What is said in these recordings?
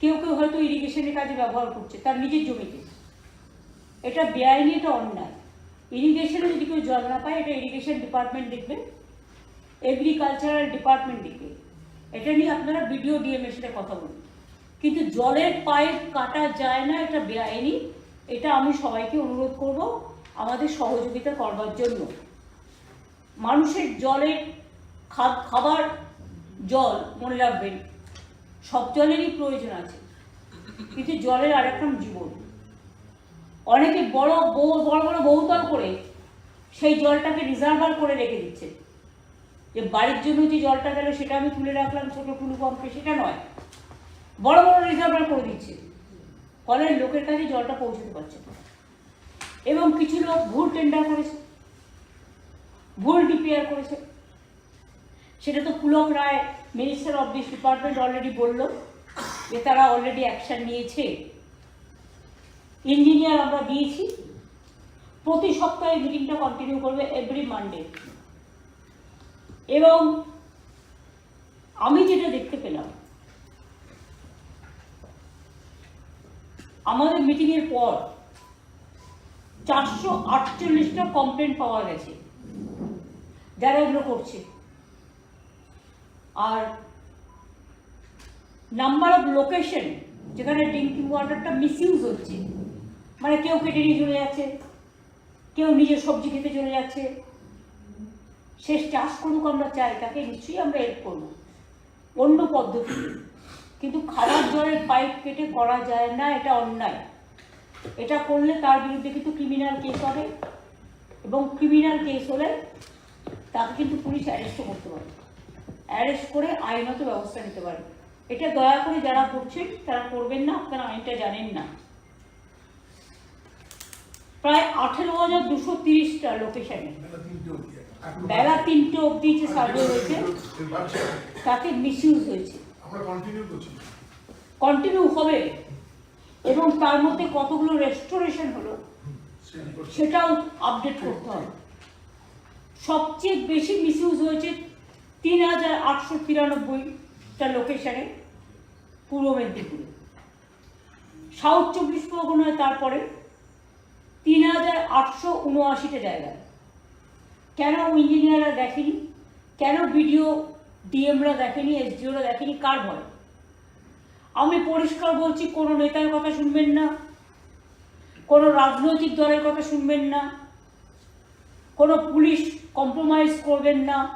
কেউ কেউ হয়তো ইরিগেশনের কাজে ব্যবহার করছে, তার নিজের জমিতে। এটা বেআইনি, এটা অন্যায়। ইরিগেশনে যদি কেউ জল না পায়, এটা ইরিগেশন ডিপার্টমেন্ট দেখবে এগ্রিকালচারাল ডিপার্টমেন্ট দেখবে। এটা নিয়ে আপনারা বিডিও ডিএমের সাথে কথা বলুন। কিন্তু জলের পাইপ কাটা যায় না, এটা বেআইনি। এটা আমি সবাইকে অনুরোধ করব, আমাদের সহযোগিতা করবার জন্য। মানুষের জলের খাবার জল মনে রাখবেন। সব জলেরই প্রয়োজন আছে। কিন্তু জলের আরেকরকম জীবন। অনেকে বড় বউ, বড় বড় বহুতল করে সেই জলটাকে রিজার্ভার করে রেখে দিচ্ছে। যে বাড়ির জন্য যে জলটা গেল, সেটা আমি তুলে রাখলাম ছোটো টুলু পাম্পে সেটা নয়। বড় বড় রিজার্ভার করে দিচ্ছে। ফলে লোকের কাছে জলটা পৌঁছতে পারছে এবং কিছু লোক ভুল টেন্ডার করেছে। ভুল ডিপিআর করেছে। সেটা তো Pulak Roy minister of this department already বলল যে তারা অলরেডি অ্যাকশন নিয়েছে। ইঞ্জিনিয়ার আমরা দিয়েছি। প্রতি সপ্তাহে মিটিংটা কন্টিনিউ করবে এভরি মানডে এবং আমি যেটা দেখতে পেলাম, আমাদের মিটিংয়ের পর চারশো আটচল্লিশটা কমপ্লেন পাওয়া গেছে। যারা এগুলো করছে। আর নাম্বার অফ লোকেশন যেখানে ড্রিঙ্কিং ওয়াটারটা মিসইউজ হচ্ছে। মানে কেউ কেটে নিয়ে চলে যাচ্ছে, কেউ নিজের সবজি খেতে চলে যাচ্ছে। শেষ চাষ করুক আমরা চাই, তাকে নিশ্চয়ই আমরা হেল্প করব। অন্য পদ্ধতি। কিন্তু খারাপ জলের পাইপ কেটে করা যায় না, এটা অন্যায়। এটা করলে তার বিরুদ্ধে কিন্তু ক্রিমিনাল কেস হবে। এবং ক্রিমিনাল কেস হলে তাকে কিন্তু পুলিশ অ্যারেস্টও করতে পারে অ্যারেস্ট করে আইনত ব্যবস্থা নিতে পারে। এটা দয়া করে যারা করছেন তারা করবেন না আপনারা আইনটা জানেন না। প্রায় আঠেরো হাজার দুশো তিরিশটা লোকেশনে বেলা তিনটে অবধি যে সার্ভে হয়েছে তাতে মিসইউজ হয়েছে। কন্টিনিউ হবে। এবং তার মধ্যে কতগুলো রেস্টোরেশন হলো সেটাও আপডেট করতে হবে। সবচেয়ে বেশি মিসইউজ হয়েছে তিন হাজার আটশো তিরানব্বইটা লোকেশনে পূর্ব মেদিনীপুরে। সাউথ চব্বিশ পরগনায় তারপরে তিন হাজার আটশো উনআশিটা জায়গায়। কেন ইঞ্জিনিয়াররা দেখেনি? কেন বিডিও ডিএমরা দেখেনি? এসডিওরা দেখেনি? কার ভয়? আমি পরিষ্কার বলছি, কোনো নেতার কথা শুনবেন না, কোনো রাজনৈতিক দলের কথা শুনবেন না, কোনো পুলিশ কম্প্রোমাইজ করবেন না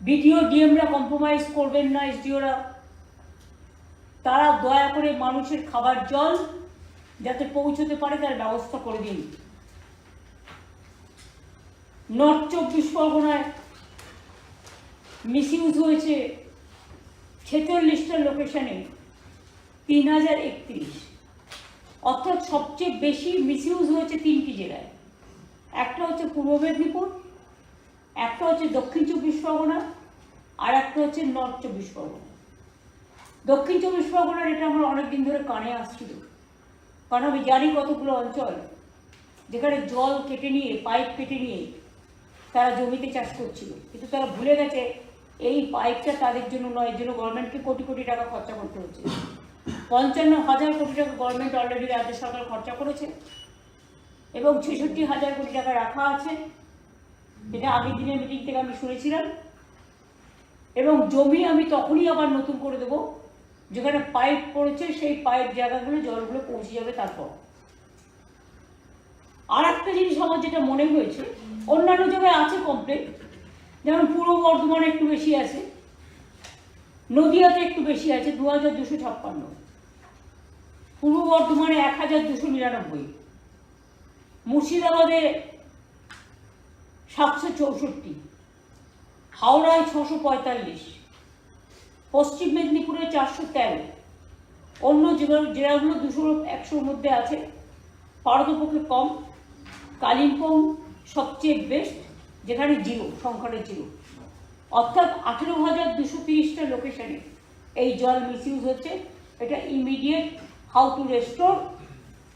বিডিও ডিএমরা কম্প্রোমাইজ করবেন না এসডিওরা তারা দয়া করে মানুষের খাবার জল যাতে পৌঁছতে পারে, তার ব্যবস্থা করে দিন। নর্থ চব্বিশ পরগনায় মিসইউজ হয়েছে ছেচল্লিশটা লোকেশনে তিন হাজার একত্রিশ। অর্থাৎ সবচেয়ে বেশি মিসইউজ হয়েছে তিনটি জেলায়। একটা হচ্ছে পূর্ব মেদিনীপুর একটা হচ্ছে দক্ষিণ চব্বিশ পরগনা, আর একটা হচ্ছে নর্থ চব্বিশ পরগনা। দক্ষিণ চব্বিশ পরগনার এটা আমার অনেকদিন ধরে কানে আসছিল কারণ আমি জানি কতগুলো অঞ্চল যেখানে জল কেটে নিয়ে, পাইপ কেটে নিয়ে তারা জমিতে চাষ করছিল। কিন্তু তারা ভুলে গেছে, এই পাইপটা তাদের জন্য নয় জন্য গভর্নমেন্টকে কোটি কোটি টাকা খরচা করতে হচ্ছে। পঞ্চান্ন হাজার কোটি টাকা গভর্নমেন্ট অলরেডি রাজ্য সরকার খরচা করেছে এবং ছেষট্টি হাজার কোটি টাকা রাখা আছে। যেটা আগের দিনের মিটিং থেকে আমি শুনেছিলাম। এবং জমি আমি তখনই আবার নতুন করে দেবো। যেখানে পাইপ পড়েছে, সেই পাইপ জায়গাগুলো জলগুলো পৌঁছে যাবে তারপর। আর একটা জিনিস আমার যেটা মনে হয়েছে, অন্যান্য জায়গায় আছে কমপ্লেন যেমন পূর্ব বর্ধমানে একটু বেশি আছে, নদিয়াতে একটু বেশি আছে দু হাজার দুশো ছাপ্পান্ন। পূর্ব বর্ধমানে এক হাজার দুশো নিরানব্বই। মুর্শিদাবাদে সাতশো চৌষট্টি। হাওড়ায় ছশো পঁয়তাল্লিশ। পশ্চিম মেদিনীপুরে চারশো তেরো। অন্য জেলা জেলাগুলো দুশো একশোর মধ্যে আছে। পারতপক্ষে কম। কালিম্পং সবচেয়ে বেস্ট যেখানে জিরো, সংখ্যাটা জিরো। অর্থাৎ আঠেরো হাজার দুশো তিরিশটা লোকেশনে এই জল মিসইউজ হচ্ছে। এটা immediate how to restore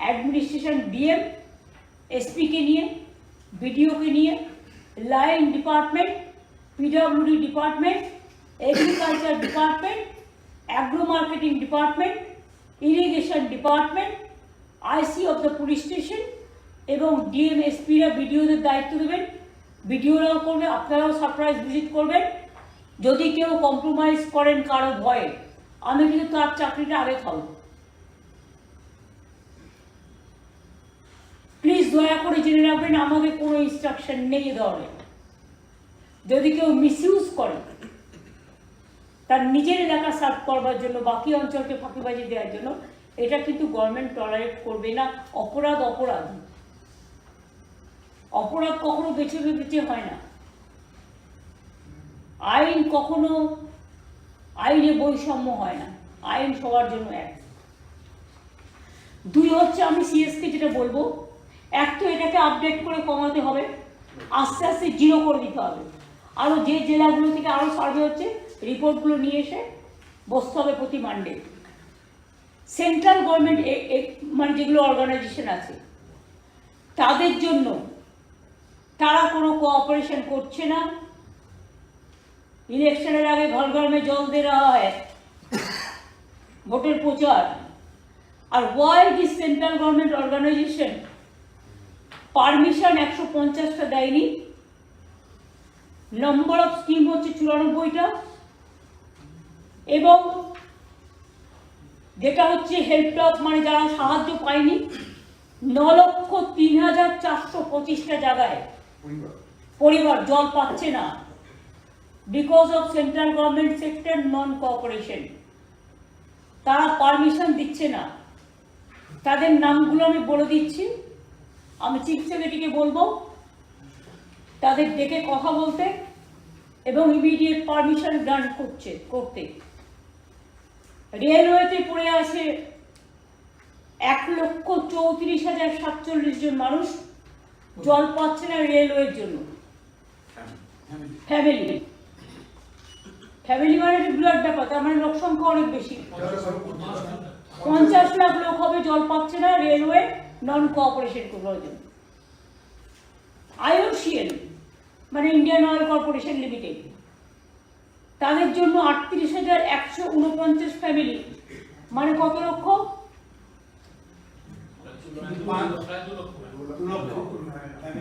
administration DM এসপিকে নিয়ে বিডিওকে নিয়ে line department, PWD department, agriculture department, agro marketing department, irrigation department, IC of the police station এবং ডিএমএসপিরা বিডিওদের দায়িত্ব দেবেন। বিডিওরাও করবে, আপনারাও সারপ্রাইজ ভিজিট করবেন। যদি কেউ কম্প্রোমাইজ করেন কারও ভয়ে, আমি কিন্তু তার চাকরিটা আগে খাব প্লিজ দয়া করে জেনে রাখবেন, আমাকে কোনো ইনস্ট্রাকশন নেই এ যদি কেউ মিসইউজ করে, তার নিজের এলাকা সার্ভ করবার জন্য, বাকি অঞ্চলকে ফাঁকিবাজি দেওয়ার জন্য, এটা কিন্তু গভর্নমেন্ট টলারেট করবে না। অপরাধ অপরাধ। অপরাধ কখনো বেছে বেছে হয় না। আইন কখনো আইনে বৈষম্য হয় না। আইন সবার জন্য এক। দুই হচ্ছে আমি সিএসকে যেটা বলব এক তো এটাকে আপডেট করে কমাতে হবে, আস্তে আস্তে জিরো করে দিতে হবে। আরও যে জেলাগুলো থেকে আরও সার্ভে হচ্ছে রিপোর্টগুলো নিয়ে এসে বসতে হবে প্রতি মানডে সেন্ট্রাল গভর্নমেন্ট মানে যেগুলো অর্গানাইজেশন আছে, তাদের জন্য তারা কোনো কোঅপারেশন করছে না। ইলেকশনের আগে ঘর ঘরমে জল দেওয়া হয়, ভোটের প্রচার। আর why this central government organisation permission একশো পঞ্চাশটা দেয়নি। নম্বর অফ স্কিম হচ্ছে চুরানব্বইটা। এবং যেটা হচ্ছে হেল্পটপ মানে যারা সাহায্য পায়নি ন লক্ষ তিন হাজার চারশো পঁচিশটা জায়গায় পরিবার। পরিবার জল পাচ্ছে না। Because of central government sector non cooperation তারা পারমিশন দিচ্ছে না। তাদের নামগুলো আমি বলে দিচ্ছি। আমি চিফ সেক্রেটারিকে বলব তাদের ডেকে কথা বলতে এবং ইমিডিয়েট পারমিশন গ্রান্ট করছে করতে। রেলওয়েতে পড়ে আছে এক লক্ষ চৌত্রিশ হাজার সাতচল্লিশ জন মানুষ জল পাচ্ছে না রেলওয়ের জন্য। ফ্যামিলি ফ্যামিলি মানে বিরাট ব্যাপার তার মানে লোক সংখ্যা অনেক বেশি। পঞ্চাশ লাখ লোক হবে জল পাচ্ছে না রেলওয়ে। নন কোঅপারেশন করার জন্য। আইওসিএল মানে ইন্ডিয়ান অয়েল কর্পোরেশন লিমিটেড তাদের জন্য আটত্রিশ হাজার একশো উনপঞ্চাশ ফ্যামিলি মানে কত লক্ষ?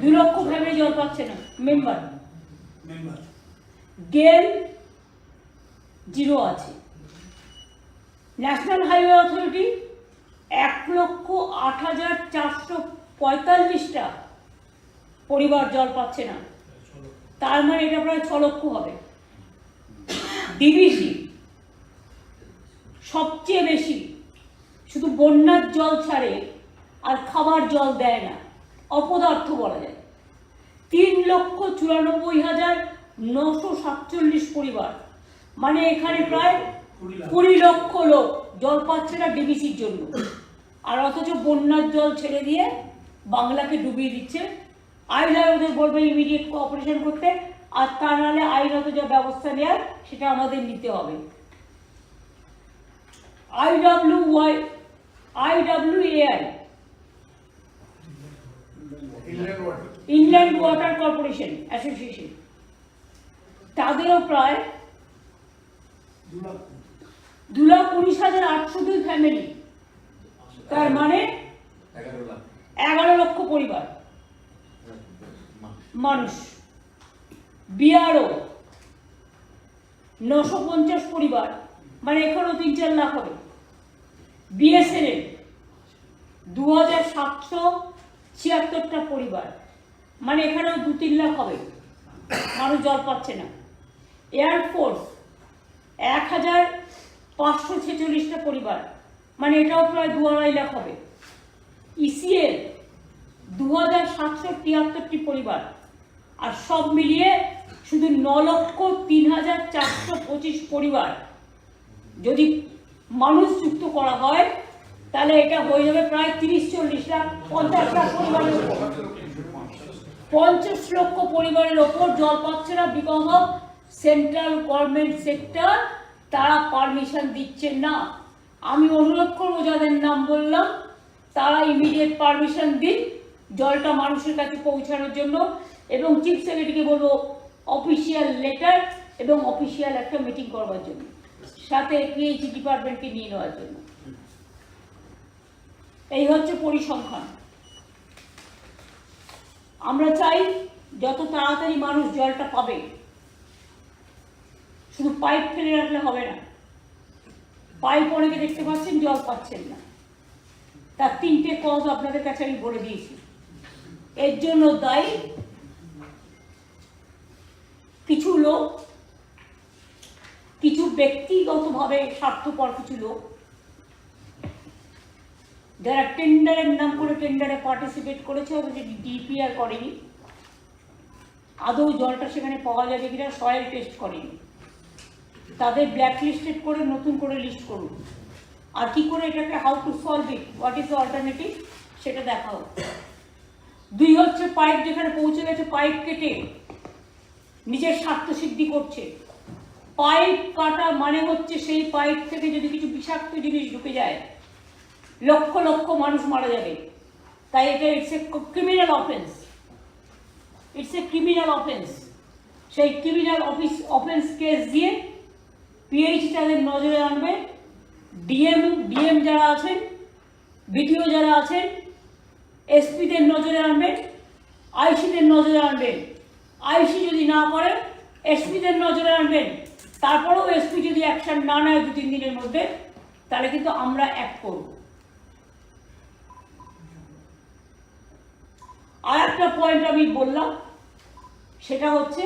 দু লক্ষ ফ্যামিলি জল পাচ্ছে না মেম্বার গেল জিরো আছে। ন্যাশনাল হাইওয়ে অথরিটি এক লক্ষ আট হাজার চারশো পঁয়তাল্লিশটা পরিবার জল পাচ্ছে না। তার মানে এটা প্রায় ছ লক্ষ হবে। ডিবিসি সবচেয়ে বেশি শুধু বন্যার জল ছাড়ে আর খাবার জল দেয় না, অপদার্থ বলা যায়। তিন লক্ষ চুরানব্বই হাজার নশো সাতচল্লিশ পরিবার মানে এখানে প্রায় কুড়ি লক্ষ লোক জল পাচ্ছে না ডিবিসির জন্য। আর অথচ বন্যার জল ছেড়ে দিয়ে বাংলাকে ডুবিয়ে দিচ্ছে। আইলা ওদের বলবে ইমিডিয়েট কোঅপারেশন করতে আর তা নাহলে আইনত যা ব্যবস্থা নেওয়ার সেটা আমাদের নিতে হবে। IW Y IW AI England water corporation association তাদেরও প্রায় দু লাখ উনিশ হাজার আটশো দুই ফ্যামিলি তার মানে এগারো লক্ষ পরিবার। মানুষ। বিআরও। নশো পঞ্চাশ পরিবার। মানে এখানেও তিন চার লাখ হবে। বিএসএনএল। দু হাজার সাতশো ছিয়াত্তরটা পরিবার। মানে এখানেও দু তিন লাখ হবে। মানুষ জল পাচ্ছে না। এয়ারফোর্স এক হাজার পাঁচশো ছেচল্লিশটা পরিবার। মানে এটাও প্রায় দু আড়াই লাখ হবে। ইসিএল দু হাজার সাতশো তিয়াত্তরটি পরিবার। আর সব মিলিয়ে শুধু ন লক্ষ তিন হাজার চারশো পঁচিশ পরিবার। যদি মানুষ যুক্ত করা হয়, তাহলে এটা হয়ে যাবে প্রায় তিরিশ চল্লিশ লাখ, পঞ্চাশ লাখ পরিবারের পঞ্চাশ লক্ষ পরিবারের ওপর জল পাচ্ছে না অফ সেন্ট্রাল গভর্নমেন্ট সেক্টর তারা পারমিশন দিচ্ছে না। আমি অনুরোধ করব, যাদের নাম বললাম, তারা ইমিডিয়েট পারমিশন দিন, জলটা মানুষের কাছে পৌঁছানোর জন্য। এবং চিফ সেক্রেটারিকে বলব অফিসিয়াল লেটার এবং অফিসিয়াল একটা মিটিং করবার জন্য। সাথে পিএইচডি ডিপার্টমেন্টকে নিয়ে নেওয়ার জন্য। এই হচ্ছে পরিসংখ্যান। আমরা চাই, যত তাড়াতাড়ি মানুষ জলটা পাবে, শুধু পাইপ ফেলে রাখলে হবে না। পাইপ অনেকে দেখতে পাচ্ছেন, জল পাচ্ছেন না। তার তিনটে কজ আপনাদের কাছে আমি বলে দিয়েছি। এর জন্য দায়ী কিছু লোক, কিছু ব্যক্তিগতভাবে স্বার্থপর কিছু লোক, যারা টেন্ডারের নাম করে টেন্ডারে পার্টিসিপেট করেছে, অথচ ডিপিআর করেনি। আদৌ জলটা সেখানে পাওয়া যাবে কিনা, সয়েল টেস্ট করেনি। তাদের ব্ল্যাক লিস্টেড করে নতুন করে লিস্ট করুন। আর কি করে এটাকে how to solve it what is alternative সেটা দেখা হোক দুই হচ্ছে পাইপ যেখানে পৌঁছে গেছে পাইপ কেটে নিজের স্বার্থ সিদ্ধি করছে। পাইপ কাটা মানে হচ্ছে সেই পাইপ থেকে যদি কিছু বিষাক্ত জিনিস ঢুকে যায়, লক্ষ লক্ষ মানুষ মারা যাবে। তাই এটা it's a criminal offence it's a criminal offence সেই ক্রিমিনাল অফিস অফেন্স কেস দিয়ে পিএইচ তাদের নজরে আনবে ডিএম ডিএম যারা আছেন বিডিও যারা আছেন এসপিদের নজরে আনবেন আইসিদের নজরে আনবেন আইসি যদি না করে এসপিদের নজরে আনবেন তারপরেও এসপি যদি অ্যাকশন না নেয় দু, তিন দিনের মধ্যে, তাহলে কিন্তু আমরা অ্যাক্ট করব। আর একটা পয়েন্ট আমি বললাম, সেটা হচ্ছে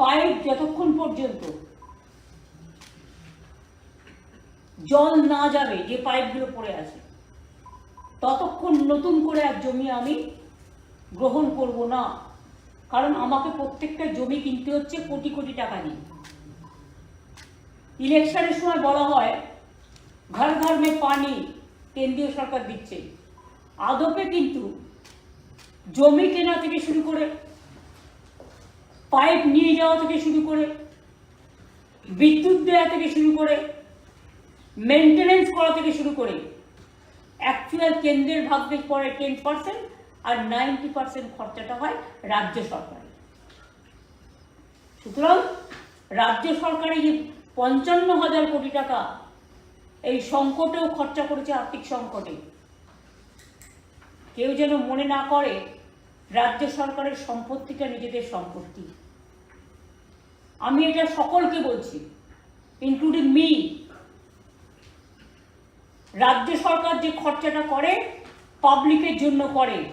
পাইপ যতক্ষণ পর্যন্ত জল না যাবে, যে পাইপগুলো পড়ে আছে। ততক্ষণ নতুন করে আর জমি আমি গ্রহণ করব না। কারণ আমাকে প্রত্যেকটা জমি কিনতে হচ্ছে কোটি কোটি টাকা নিয়ে। ইলেকশনের সময় বলা হয়, ঘর ঘর মে পানি কেন্দ্রীয় সরকার দিচ্ছে। আদপে কিন্তু জমি কেনা থেকে শুরু করে, পাইপ নিয়ে যাওয়া থেকে শুরু করে, বিদ্যুৎ দেওয়া থেকে শুরু করে মেনটেনেন্স করা থেকে শুরু করে অ্যাকচুয়াল কেন্দ্রের ভাগ্যে পড়ে টেন পার্সেন্ট আর নাইনটি পার্সেন্ট খরচাটা হয় রাজ্য সরকারের। সুতরাং রাজ্য সরকারে যে পঞ্চান্ন হাজার কোটি টাকা এই সংকটেও খরচা করেছে আর্থিক সংকটে, কেউ যেন মনে না করে রাজ্য সরকারের সম্পত্তিটা নিজেদের সম্পত্তি। আমি এটা সকলকে বলছি ইনক্লুডিং মি রাজ্য সরকার যে খরচাটা করে পাবলিকের জন্য করে।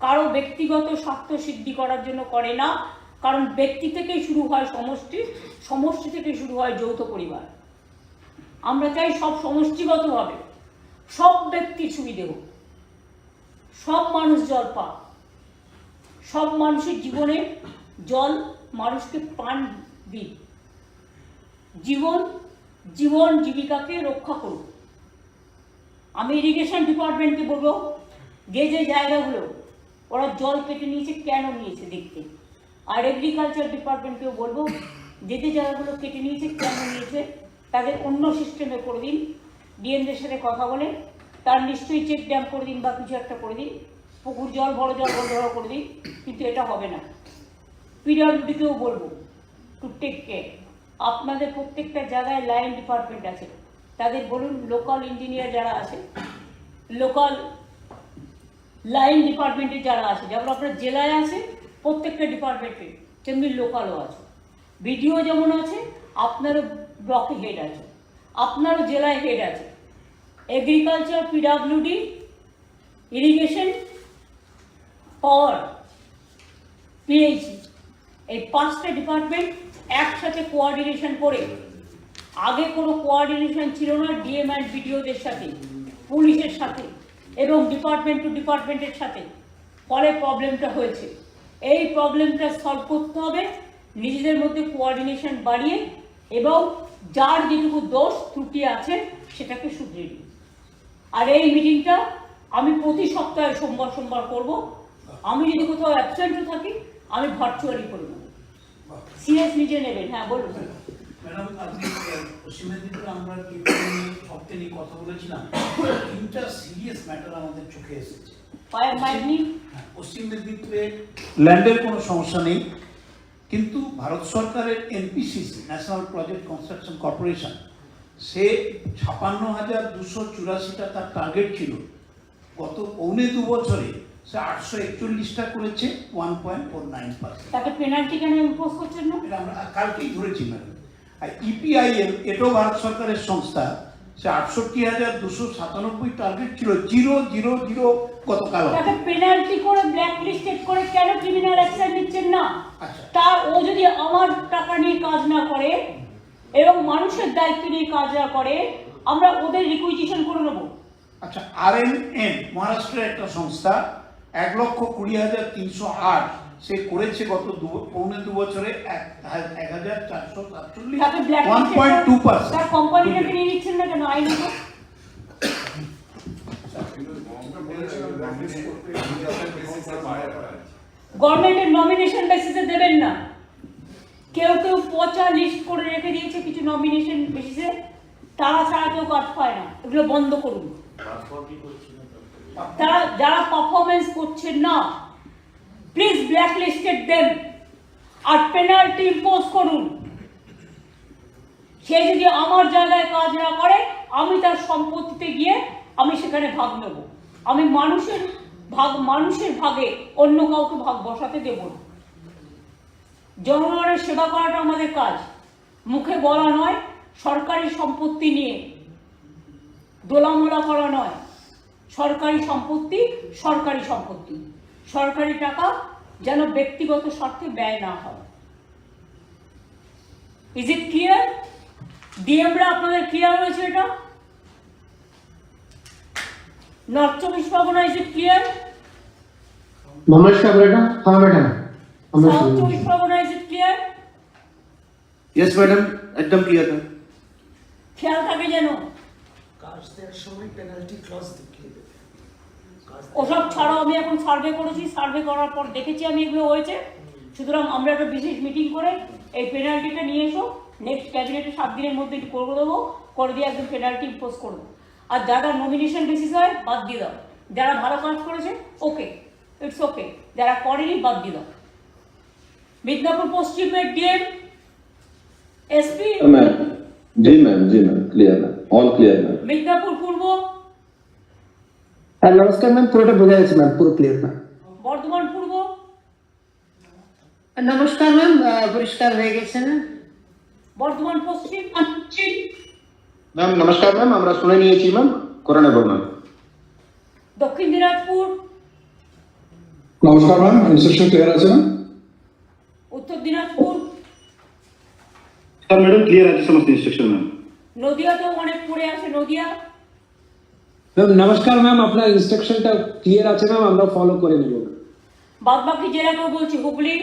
কারও ব্যক্তিগত স্বার্থ সিদ্ধি করার জন্য করে না। কারণ ব্যক্তি থেকেই শুরু হয় সমষ্টি সমষ্টি থেকে শুরু হয় যৌথ পরিবার। আমরা চাই সব সমষ্টিগতভাবে সব ব্যক্তির সুবিধে হোক। সব মানুষ জল পাক। সব মানুষের জীবনে জল মানুষকে প্রাণ দিক। জীবন জীবন জীবিকাকে রক্ষা করুক। আমি ইরিগেশন ডিপার্টমেন্টকে বলব, যে যে জায়গাগুলো ওরা জল কেটে নিয়েছে, কেন নিয়েছে দেখতে। আর এগ্রিকালচার ডিপার্টমেন্টকেও বলব, যে যে জায়গাগুলো কেটে নিয়েছে, কেন নিয়েছে, তাদের অন্য সিস্টেমে করে দিন। ডিএমদের সাথে কথা বলে, তার নিশ্চয়ই চেক ড্যাম করে দিন বা কিছু একটা করে দিন। পুকুর জল, বড় জল বড় জল করে দিন, কিন্তু এটা হবে না। পিডব্লিউডিকেও বলব টু টেক কেয়ার আপনাদের প্রত্যেকটা জায়গায় লাইন ডিপার্টমেন্ট আছে। তাদের বলুন লোকাল ইঞ্জিনিয়ার যারা আছে লোকাল লাইন ডিপার্টমেন্টে যারা আছে, যেমন আপনার জেলায় আছে, প্রত্যেকটা ডিপার্টমেন্টে তেমনি লোকালও আছে। বিডিও যেমন আছে, আপনারও ব্লকে হেড আছে, আপনারও জেলায় হেড আছে। Agriculture PWD irrigation power PHE এই পাঁচটা ডিপার্টমেন্ট একসাথে কোয়ার্ডিনেশন করে আগে কোনো কোঅর্ডিনেশন ছিল না ডিএম অ্যান্ড বিডিওদের সাথে পুলিশের সাথে এবং ডিপার্টমেন্ট টু ডিপার্টমেন্টের সাথে। ফলে প্রবলেমটা হয়েছে। এই প্রবলেমটা সলভ করতে হবে নিজেদের মধ্যে কোঅর্ডিনেশন বাড়িয়ে এবং যার যেটুকু দোষ ত্রুটি আছে সেটাকে শুধরে নিই আর এই মিটিংটা আমি প্রতি সপ্তাহে সোমবার সোমবার করব। আমি যদি কোথাও অ্যাবসেন্টও থাকি আমি ভার্চুয়ালি করব সিরিয়াস নিজে নেবেন হ্যাঁ বলুন। ম্যাডাম আজকে পশ্চিম মেদিনীপুরে আমরা সপ্তাহে নিয়ে কথা বলেছিলাম? তিনটা সিরিয়াস ম্যাটার আমাদের চোখে এসেছে। নিন হ্যাঁ, পশ্চিম মেদিনীপুরে ল্যান্ডের কোনো সমস্যা নেই কিন্তু ভারত সরকারের NPCC national project construction corporation সে ছাপান্ন হাজার দুশো চুরাশিটা তার টার্গেট ছিল। গত পৌনে দু বছরে সে আটশো একচল্লিশটা করেছে one point four nine percent তাকে পেনাল্টি কেন ইম্পোজ করছেন না? আমরা কালকেই ধরেছি ম্যাডাম। আর E ইপিআইএল এটাও ভারত সরকারের সংস্থা সে আটষট্টি হাজার দুশো সাতানব্বই টার্গেট ছিল জিরো জিরো জিরো গতকাল তাকে পেনাল্টি করে ব্ল্যাক লিস্টেড করে কেন ক্রিমিনাল অ্যাকশন নিচ্ছেন না? আচ্ছা। তার ও যদি আমার টাকা নিয়ে কাজ না করে এবং মানুষের দায়িত্ব নিয়ে কাজ না করে আমরা ওদের রিকুইজিশন করে নেব। আচ্ছা আর এন এন মহারাষ্ট্রের একটা সংস্থা এক লক্ষ কুড়ি হাজার তিনশো আট সে করেছে গত দু পৌনে দু বছরে এক হাজার চারশো সাতচল্লিশ। ওয়ান পয়েন্ট টু পার্সেন্ট কোম্পানিটাকে নিয়ে নিচ্ছেন না কেন? আইন গভর্নমেন্টের নমিনেশন বেসিসে দেবেন না। কেউ কেউ পচা লিস্ট করে রেখে দিয়েছে কিছু নমিনেশন বেসিসে তারা ছাড়া কেউ কাজ পায় না। এগুলো বন্ধ করুন। তারা যারা পারফরমেন্স করছে না প্লিজ ব্ল্যাক লিস্টেড আর পেনাল্টি ইম্পোজ করুন। সে যদি আমার জায়গায় কাজ না করে, আমি তার সম্পত্তিতে গিয়ে আমি সেখানে ভাগ নেব। আমি মানুষের ভাগ, মানুষের ভাগে অন্য কাউকে ভাগ বসাতে দেব না। জনগণের সেবা করাটা আমাদের কাজ। মুখে বলা নয়, সরকারি সম্পত্তি নিয়ে দোলামোলা করা নয়। সরকারি সম্পত্তি সরকারি সম্পত্তি। সরকারি টাকা যেন ব্যক্তিগত স্বার্থে ব্যয় না হয়। ইজ ইট ক্লিয়ার ডিএমরা আপনাদের ক্লিয়ার হয়েছে এটা? নর্থ চব্বিশ পরগনা ইজ ইট ক্লিয়ার নমস্কার ম্যাডাম হ্যাঁ ম্যাডাম চব্বিশ Parganas is it clear yes madam একদম ক্লিয়ার খেয়াল থাকে যেন। সময় পেনাল্টি ক্লজ দেখিয়ে দেবে। ওসব ছাড়াও আমি এখন সার্ভে করেছি সার্ভে করার পর দেখেছি আমি এগুলো হয়েছে। সুতরাং আমরা একটা বিশেষ মিটিং করে এই পেনাল্টিটা নিয়ে এসো নেক্সট ক্যাবিনেটে সাত দিনের মধ্যে একটু করে দেবো করে দিয়ে একদম পেনাল্টি ইম্পোজ করব। আর যারা নমিনেশন বেসিস হয় বাদ দিয়ে দাও। যারা ভালো কাজ করেছে ওকে ইটস ওকে যারা করেনি বাদ দিয়ে দাও। মিদনাপুর পশ্চিমের ডিএম এসপি জি ম্যাম জি ma'am clear ma'am all clear ma'am Midnapore পূর্ব? হ্যাঁ নমস্কার ম্যাম পুরোটা বোঝা গেছে ম্যাম পুরো ক্লিয়ার ম্যাম বর্ধমান পূর্ব। নমস্কার ম্যাম পরিষ্কার হয়ে গেছে না? বর্ধমান পশ্চিম। ম্যাম নমস্কার ম্যাম আমরা শুনে নিয়েছি ম্যাম করে নেব ম্যাম দক্ষিণ দিনাজপুর। নমস্কার ম্যাম ইনস্ট্রাকশন ক্লিয়ার আছে ম্যাম উত্তর দিনাজপুর। স্যার ম্যাডাম ক্লিয়ার আছে সমস্ত ইনস্ট্রাকশন ম্যাম নদিয়া তো অনেক পড়ে আছে নদিয়া। ম্যাম নমস্কার ম্যাম আপনার ইনস্ট্রাকশনটা ক্লিয়ার আছে ম্যাম আমরা ফলো করে নেব বাদ বাকি জেলাকেও বলছি হুগলি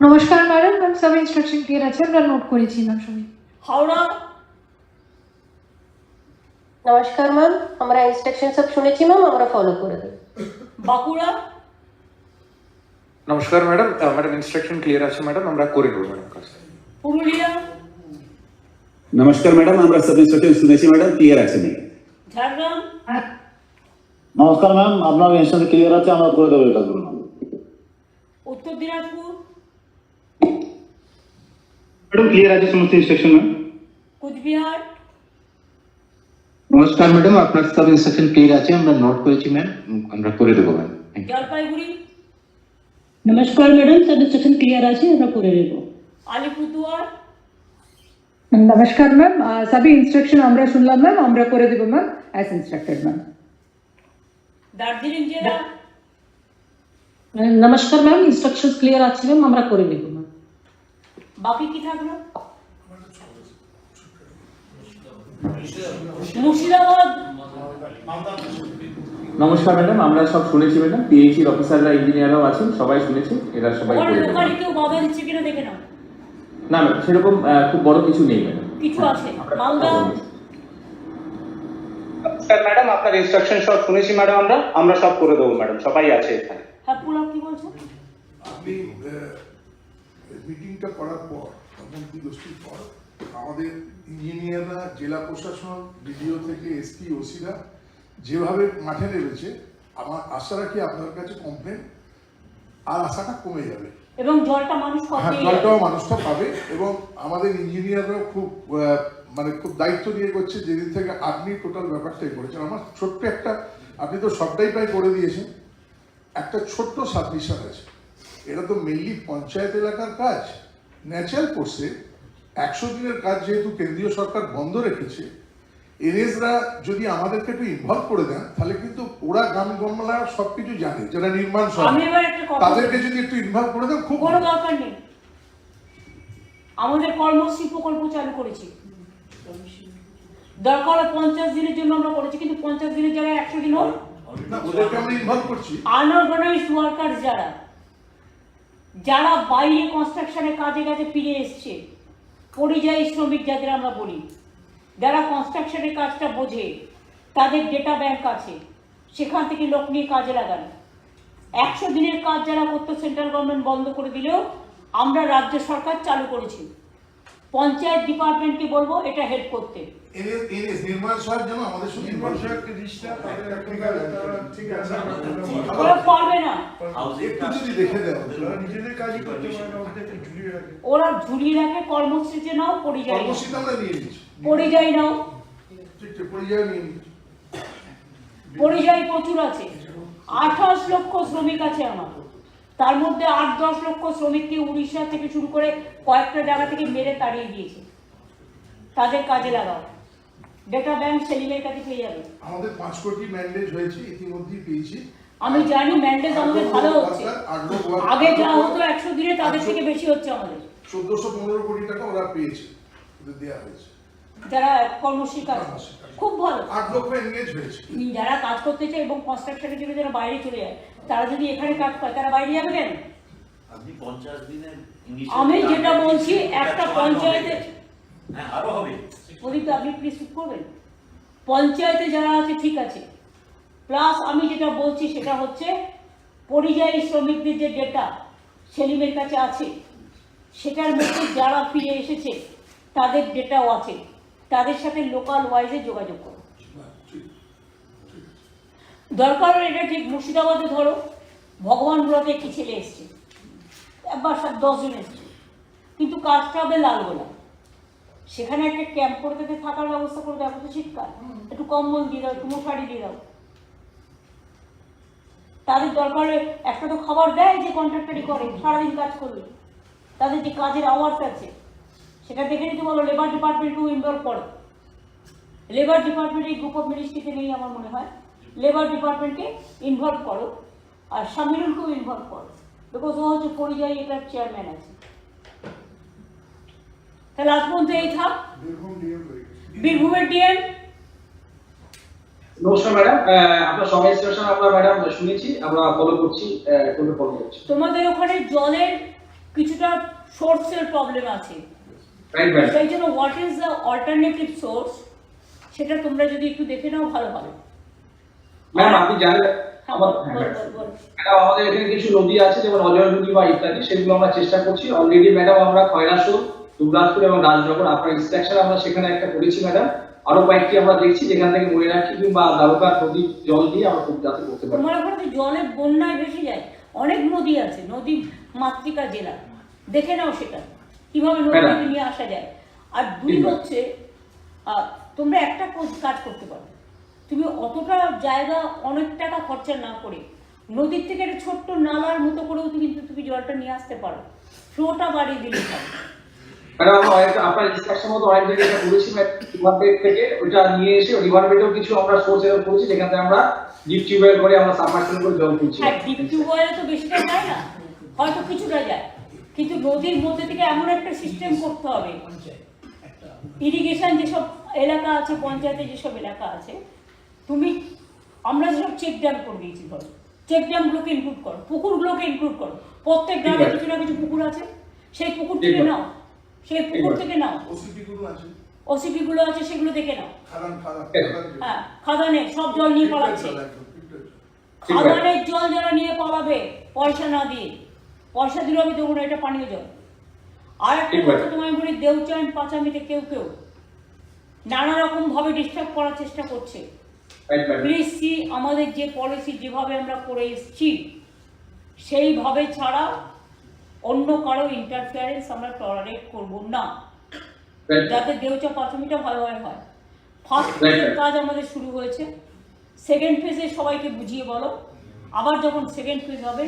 নমস্কার ম্যাডাম ম্যাম সব ইনস্ট্রাকশন ক্লিয়ার আছে আমরা নোট করেছি ম্যাম সবাই হাওড়া নমস্কার ম্যাম আমরা ইনস্ট্রাকশন সব শুনেছি ম্যাম আমরা ফলো করে দেবো বাঁকুড়া নমস্কার ম্যাডাম ম্যাডাম ইনস্ট্রাকশন ক্লিয়ার আছে ম্যাডাম আমরা করে দেবো ম্যাডাম পুরুলিয়া নমস্কার ম্যাডাম আমরা সব ইনস্ট্রাকশন শুনেছি ম্যাডাম ক্লিয়ার আছে ম্যাম ঝাড়গ্রাম নমস্কার ম্যাম আপনার ইনস্ট্রাকশন ক্লিয়ার আছে আমরা করে দেবো এটা উত্তর দিনাজপুর ম্যাডাম ক্লিয়ার আছে সমস্ত ইনস্ট্রাকশন ম্যাম কুচবিহার নমস্কার ম্যাডাম আপনার সব ইনস্ট্রাকশন ক্লিয়ার আছে আমরা নোট করেছি ম্যাম আমরা করে দেবো ম্যাম জলপাইগুড়ি নমস্কার ম্যাডাম সব ইনস্ট্রাকশন ক্লিয়ার আছে আমরা করে দেব আলিপুরদুয়ার নমস্কার ম্যাম। সবই ইনস্ট্রাকশন আমরা শুনলাম ম্যাম আমরা করে দেব ma'am as instructed ma'am. Darjeeling জেলা? নমস্কার ম্যাম ইনস্ট্রাকশন ক্লিয়ার আছে ম্যাম আমরা করে দেব ম্যাম। বাকি কি থাকল? মুর্শিদাবাদ। নমস্কার ম্যাডাম আমরা সব শুনেছি ম্যাডাম পিএইচির অফিসাররা ইঞ্জিনিয়াররাও আছেন সবাই শুনেছে এরা সবাই করে। কেউ বাধা দিচ্ছে কিনা দেখে নাও। না না সেরকম খুব বড় কিছু নেই কিছু আছে? মালদা? নমস্কার ম্যাডাম আপনার ইনস্ট্রাকশন সব শুনেছি ম্যাডাম আমরা। আমরা সব করে দেবো ম্যাডাম সবাই আছে এখানে। হ্যাঁ পুলক কি বলছো আপনি মিটিংটা করার পর মন্ত্রী গোষ্ঠীর পর আমাদের ইঞ্জিনিয়াররা জেলা প্রশাসন বিডিও থেকে এসপি ওসিরা যেভাবে মাঠে নেমেছে আমার আশা রাখি আপনার কাছে কমপ্লেন আর আশাটা কমে যাবে। এবং জলটা মানুষ হ্যাঁ জলটাও মানুষটা পাবে এবং আমাদের ইঞ্জিনিয়াররাও খুব মানে খুব দায়িত্ব নিয়ে করছে যেদিন থেকে আপনি টোটাল ব্যাপারটাই করেছেন। আমার ছোট্ট একটা আপনি তো সবটাই প্রায় করে দিয়েছেন একটা ছোট্ট সাবমিশন আছে। এটা তো মেনলি পঞ্চায়েত এলাকার কাজ ন্যাচারাল কোর্সে একশো দিনের কাজ যেহেতু কেন্দ্রীয় সরকার বন্ধ রেখেছে এনএসরা যদি আমাদেরকে একটু ইনভলভ করে দেন তাহলে কিন্তু ওরা গ্রাম গমলা সবকিছু জানে যারা নির্মাণ তাদেরকে যদি একটু ইনভলভ করে দেন খুব কোনো দরকার নেই। আমাদের কর্মশ্রী প্রকল্প চালু করেছি। দরকার হলে পঞ্চাশ দিনের জন্য আমরা করেছি কিন্তু পঞ্চাশ দিনের জায়গায় একশো দিন হল। ওদেরকে আমরা ইনভলভ করছি। আনঅর্গানাইজড ওয়ার্কার যারা যারা বাইরে কনস্ট্রাকশনের কাজে কাজে ফিরে এসছে পরিযায়ী শ্রমিক যাদের আমরা বলি যারা কনস্ট্রাকশনের কাজটা বোঝে, তাদের ডেটা ব্যাংক আছে, সেখান থেকে লোক নিয়ে কাজে লাগান। একশো দিনের কাজ যারা করতো সেন্ট্রাল গভর্নমেন্ট বন্ধ করে দিলেও আমরা রাজ্য সরকার চালু করেছি। পঞ্চায়েত ডিপার্টমেন্টকে বলব এটা হেল্প করতে। ওরা ঝুলিয়ে রাখে। কর্মসূচি নাও পরিযায়ী। পরিযায়ী নাও। পরিযায়ী প্রচুর আছে। আঠাশ লক্ষ শ্রমিক আছে আমার। তার মধ্যে আট দশ লক্ষ শ্রমিককে উড়িষ্যা থেকে শুরু করে কয়েকটা জায়গা থেকে মেরে তাড়িয়ে দিয়েছে। তাদের কাজে লাগাও। ডেটা ব্যাংক সেলিমের কাছে পেয়ে যাবে। আমাদের পাঁচ কোটি ম্যান্ডেজ হয়েছে ইতিমধ্যেই পেয়েছি। আমি জানি ম্যান্ডেজ আমাদের ভালো হচ্ছে। আগে যা হতো একশো দিনে তাদের থেকে বেশি হচ্ছে আমাদের। চোদ্দশো পনেরো কোটি টাকা ওরা পেয়েছে দেওয়া হয়েছে। যারা কর্মশ্রী কাজ করে। খুব ভালো। আট লক্ষ এনগেজ হয়েছে। যারা কাজ করতে চায় এবং কনস্ট্রাকশনের জন্য যারা বাইরে চলে যায় তারা যদি এখানে কাজ পায় তারা বাইরে যাবে কেন? আমি যেটা বলছি একটা পঞ্চায়েতে হ্যাঁ প্রদীপ আপনি প্লিজ চুপ করবেন। পঞ্চায়েতে যারা আছে ঠিক আছে। প্লাস আমি যেটা বলছি সেটা হচ্ছে পরিযায়ী শ্রমিকদের যে ডেটা সেলিমের কাছে আছে। সেটার মধ্যে যারা ফিরে এসেছে তাদের ডেটাও আছে। তাদের সাথে লোকাল ওয়াইজে যোগাযোগ করো। দরকার এটা ঠিক মুর্শিদাবাদে ধরো। ভগবানগুলোতে একটি ছেলে এসছে। একবার সাত দশজন এসছে। কিন্তু কাজটা হবে লালগোলা। সেখানে একটা ক্যাম্প করে তাদের থাকার ব্যবস্থা করে দেওয়া তো শীতকাল একটু কম্বল দিয়ে দাও, একটু মশারি দিয়ে দাও। তাদের দরকারে একটা তো খাবার দেয় যে কন্ট্রাক্টারই করে, সারাদিন কাজ করবে। তাদের যে কাজের আওয়ার্স আছে, সেটা দেখে নিতে বলো লেবার ডিপার্টমেন্টকেও ইনভলভ করো। লেবার ডিপার্টমেন্ট এই গ্রুপ অফ মিনিস্ট্রিতে নেই আমার মনে হয়। লেবার ডিপার্টমেন্টকে ইনভলভ করো আর সামিরুলকেও ইনভলভ করো। বিকজ ও হচ্ছে পরিযায়ী এটার চেয়ারম্যান আছে। তাহলে আজ পর্যন্ত এই থাক। বীরভূমের ডিএম নমস্কার ম্যাডাম আপনার সবাই ইনস্ট্রাকশন আমরা ম্যাডাম শুনেছি। আমরা ফলো করছি ফলো করছি। তোমাদের ওখানে জলের কিছুটা সোর্সের প্রবলেম আছে। সেই জন্য what is the alternative source সেটা তোমরা যদি একটু দেখে নাও ভালো হবে। ম্যাম জানেন হ্যাঁ, আমার। ম্যাডাম। আমাদের এখানে কিছু নদী আছে যেমন অজয় নদী বা ইত্যাদি সেগুলো আমরা চেষ্টা করছি। অলরেডি ম্যাডাম আমরা খয়রাসুর দুবরাজপুর এবং রাজনগর আপনার ইনস্ট্রাকশন আমরা সেখানে একটা করেছি ম্যাডাম। আরও কয়েকটি আমরা দেখছি যেখান থেকে ময়ূরাক্ষী কিংবা দ্বারকা নদীর জল দিয়ে আমরা খুব যাতে করতে পারি। তোমার ওখানে তো জলে বন্যায় ভেসে যায়। অনেক নদী আছে নদী মাতৃকা জেলা। দেখে নাও সেটা কীভাবে নদীকে নিয়ে আসা যায়। আর দুই হচ্ছে তোমরা একটা কাজ করতে পারো। তুমি অতটা জায়গা অনেক টাকা খরচা না করে নদীর থেকে একটা ছোট্ট নালার মতো করেও তুমি কিন্তু তুমি জলটা নিয়ে আসতে পারো। ফ্লোটা বাড়িয়ে দিলে হবে ম্যাডাম আমরা অনেক- আপনার ইনস্ট্রাকশন মতো অনেক জায়গায় এটা করেছি থেকে। ওটা নিয়ে এসে রিভার কিছু আমরা সোর্স এরকম করেছি যেখান থেকে আমরা ডিপ টিউবওয়েল করে আমরা সাবমার্সিবল করে জল তুলছি। হ্যাঁ ডিপ টিউবওয়েলে তো বেশিটা যায় না? হয়তো কিছুটা যায়। কিন্তু নদীর মধ্যে থেকে এমন একটা সিস্টেম করতে হবে। ইরিগেশন যেসব এলাকা আছে পঞ্চায়েতে যেসব এলাকা আছে তুমি আমরা যেসব চেক ড্যাম করে দিয়েছি ধরো চেক ড্যামগুলোকে ইনক্লুড করো পুকুরগুলোকে ইনক্লুড করো প্রত্যেক গ্রামে কিছু না কিছু পুকুর আছে সেই পুকুর থেকে নাও সেই পুকুর থেকে নাও। ওসিপি গুলো আছে। সেগুলো দেখে নাও। হ্যাঁ খাদানে সব জল নিয়ে পালাচ্ছে। খাদানের জল যারা নিয়ে পালাবে পয়সা না দিয়ে পয়সা দিলেও আমি দেবো না এটা পানীয় জল। আর একটা কথা তোমায় বলি দেউচান পাচামিতে কেউ কেউ নানা রকম ভাবে ডিস্টার্ব করার চেষ্টা করছে। সি আমাদের যে পলিসি যেভাবে আমরা করে এসেছি সেইভাবে ছাড়া অন্য কারও ইন্টারফিয়ারেন্স আমরা টলারেট করব না। যাতে দেউচা প্রাথমিকটা ভালোভাবে হয় ফার্স্ট ফেজের কাজ আমাদের শুরু হয়েছে। সেকেন্ড ফেজে সবাইকে বুঝিয়ে বলো। আবার যখন সেকেন্ড ফেজ হবে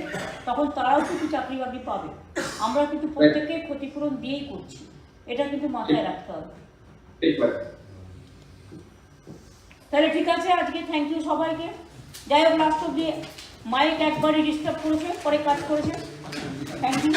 তখন তারাও কিন্তু চাকরি বাকরি পাবে। আমরা কিন্তু প্রত্যেককে ক্ষতিপূরণ দিয়েই করছি। এটা কিন্তু মাথায় রাখতে হবে। তাহলে ঠিক আছে, আজকে থ্যাংক ইউ সবাইকে। যাই হোক লাস্ট অব্দি মাইক একবারই ডিস্টার্ব করেছে, পরে কাজ করেছে। Thank you